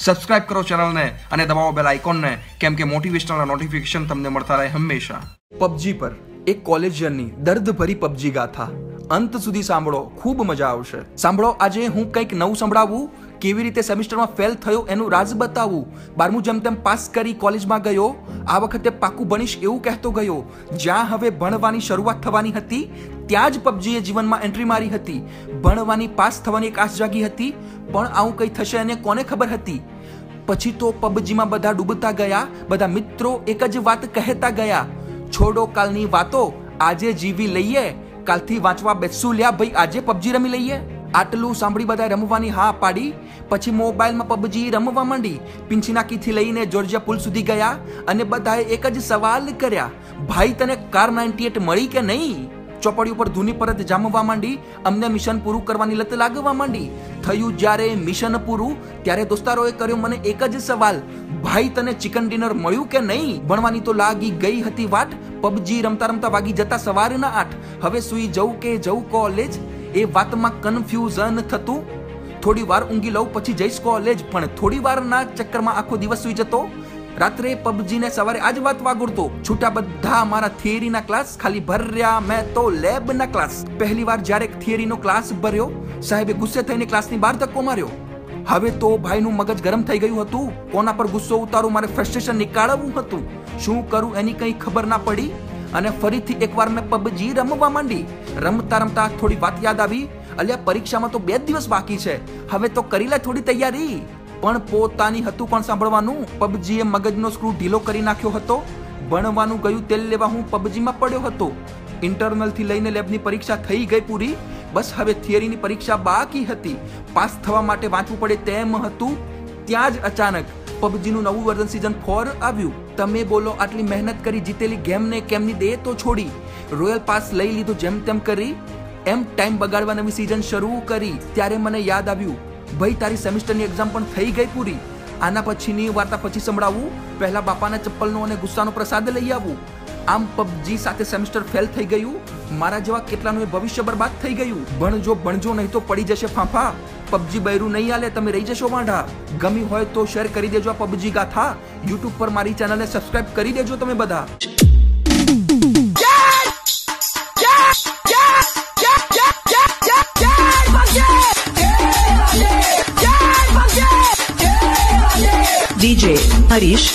Subscribe કરો ચેનલને અને દબાવો બેલ આઇકોનને કેમ કે મોટિવેશનલ નોટિફિકેશન તમને મળતા રહે હંમેશા. પબજી પર એક કોલેજ યરની દર્દભરી પબજી ગાથા. અંત સુધી સાંભળો, ખૂબ મજા આવશે. સાંભળો, આજે હું કંઈક નવું સંભળાવું? કેવી રીતે સેમિસ્ટરમાં ફેલ થયો એનું રાજ બતાવું? બારમું જેમ તેમ પાસ કરી કોલેજમાં ગયો, આ વખતે પાકું ભણીશ એવું કહેતો ગયો. જ્યાં હવે ભણવાની શરૂઆત થવાની હતી, ત્યાં જ પબજીએ જીવનમાં એન્ટ્રી મારી હતી. ભણવાની પાસ થવાની એક આશ જાગી હતી, પણ આવું કંઈ થશે અને કોને ખબર હતી? પછી તો પબજીમાં બધા ડૂબતા ગયા, બધા મિત્રો એક જ વાત કહેતા ગયા. છોડો કાલની વાતો, આજે જીવી લઈએ, કાલથી વાંચવા બેસું લ્યા ભાઈ, આજે પબજી રમી લઈએ. આટલું સાંભળી બધા રમવાની હા પાડી. પછી મોબાઈલમાં પબજી રમવા માંડી. પિંચીનાકીથી લઈને જોર્જિયા પુલ સુધી ગયા અને બધાએ એક જ સવાલ કર્યા, ભાઈ, તને કાર નાઇન્ટી એટ મળી કે નહીં? ચોપડી ઉપર ધૂની પરત જામવા માંડી. અમને મિશન પૂરું કરવાની લત લાગવા માંડી. થયું જ્યારે મિશન પૂરું, ત્યારે દોસ્તારોએ કર્યો મને એક જ સવાલ, ભાઈ, તને ચિકન ડિનર મળ્યું કે નહીં? ભણવાની તો લાગી ગઈ હતી વાટ પબજી રમતા રમતા વાગી જતા સવારના આઠ. હવે સુઈ જવું કે જવું કોલેજ? એ વાતમાં કન્ફ્યુઝન થતું. થોડી વાર ઊંઘી લઉં પછી જઈશ કોલેજ પણ થોડી વારના ચક્કરમાં આખો દિવસ સુઈ જતો રાત્રે પબજી ને સવારે આજ વાત વાગુડતો છૂટા બધા મારા થિયરીના ક્લાસ ખાલી ભર્યા મેં તો લેબના ક્લાસ પહેલી વાર જ્યારે થિયરીનો ક્લાસ ભર્યો, સાહેબે ગુસ્સે થઈને ક્લાસની બહાર ધક્કો માર્યો. હવે તો ભાઈનું મગજ ગરમ થઈ ગયું હતું. કોના પર ગુસ્સો ઉતારું મારે ફ્રસ્ટ્રેશન નીકાળવું હતું. શું કરું એની કંઈ ખબર ના પડી. અને ફરીથી એકવાર મેં પબજી રમવા માંડી. રમતા રમતા થોડી વાત યાદ આવી. અલ્યા, પરીક્ષામાં તો બે દિવસ બાકી છે. હવે તો કરી લે થોડી તૈયારી. પણ પોતાની હતું પણ સાંભળવાનું. પબજીએ મગજનો સ્ક્રૂ ઢીલો કરી નાખ્યો હતો. ભણવાનું ગયું તેલ લેવા હું પબજીમાં પડ્યો હતો. ઇન્ટરનલથી લઈને લેબની પરીક્ષા થઈ ગઈ પૂરી. બસ હવે થિયરીની પરીક્ષા બાકી હતી. પાસ થવા માટે વાંચવું પડે તેમ હતું. ત્યાં જ અચાનક પબજીનું નવું વર્ઝન સીઝન ફોર આવ્યું. તમે બોલો, આટલી મહેનત કરી જીતેલી ગેમને કેમની દે તો છોડી? રોયલ પાસ લઈ લીધો જેમ તેમ કરી, એમ ટાઈમ બગાડવા નવી સીઝન શરૂ કરી, ત્યારે મને યાદ આવ્યું. ભાઈ, તારી સેમિસ્ટરની એક્ઝામ પણ થઈ ગઈ પૂરી. આના પછીની વાર્તા પછી સંભળાવું. પહેલા બાપાના ચપ્પલનો અને ગુસ્સાનો પ્રસાદ લઈ આવું. આમ પબજી સાથે સેમિસ્ટર ફેલ થઈ ગયું. મારા જેવા કેટલાનું એ ભવિષ્ય બરબાદ થઈ ગયું. ભણજો ભણજો, નહીં તો પડી જશે ફાંફા. પબજી બૈરું નહીં આલે તમે રહી જશો વાંઢા ગમી હોય તો શેર કરી દેજો આ પબજી ગાથા યુટ્યુબ પર મારી ચેનલને સબસ્ક્રાઇબ કરી દેજો તમે બધા DJ Harish.